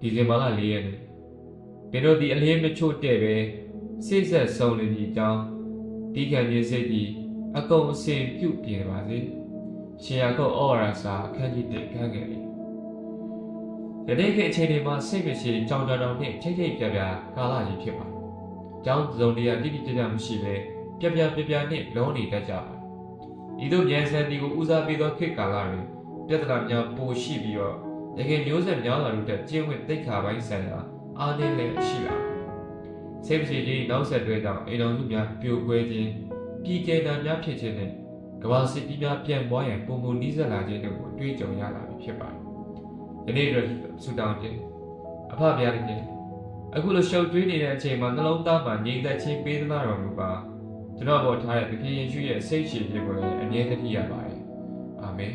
ဒီဇင်ဘာလ၄ရက်နေ့သင်တို့ဒီအလင်းမချို့တဲ့ပဲစိတ်ဆက်ဆုံးနေသည့်အကြောင်းဒီကံခြင်းစိတ်ကြီးအကုန်အစင်ပြုတ်ပြင်ပါစေရှင်ရကုတ်ဩဝါဒစာအခန်းကြီး1ခန်းငယ်လေးယနေ့ခေတ်အချိန်ဒီမှာစိတ်မရှိကြောင်ကြောင်တောင်နဲ့ထိတ်ထိတ်ပြပြကာလကြီးဖြစ်ပါတယ်။ကျောင်းစုံတရားတိတိကျကျမရှိပဲပြပြပြပြနဲ့လုံးနေတတ်ကြပါတယ်။ဤသို့ဉာဏ်စံဒီကိုဦးစားပေးသောခေတ်ကာလတွင်ပြဿနာများပိုရှိပြီးတော့ တကယ်မျိုးဆက်များလာလို့တဲ့ကျင့်ဝတ်သိက္ခာပိုင်းဆိုင်ရာအားနည်းလည်းရှိလာတယ်။စိတ်မရှိခြင်းနောက်ဆက်တွဲကြောင့်အိမ်တော်စုများပြိုကွဲခြင်းပြည်ကဲတာများဖြစ်ခြင်းနဲ့ကမ္ဘာစစ်ကြီးများပြန်ပွားရန်ပုံပုံနီးစပ်လာခြင်းတို့ကိုတွေ့ကြုံရလာပြီဖြစ်ပါတယ်။ဒီနေ့အတွက်ဆုတောင်းခြင်းအဖဗျာဒိခင်အခုလိုရှုပ်ထွေးနေတဲ့အချိန်မှာနှလုံးသားမှာငြိမ်သက်ခြင်းပေးသနာတော်မူပါကျွန်တော်ပေါ်ထားတဲ့သခင်ယေရှုရဲ့စိတ်ရှိခြင်းကိုလည်းအမြဲတမ်းရပါတယ်အာမင်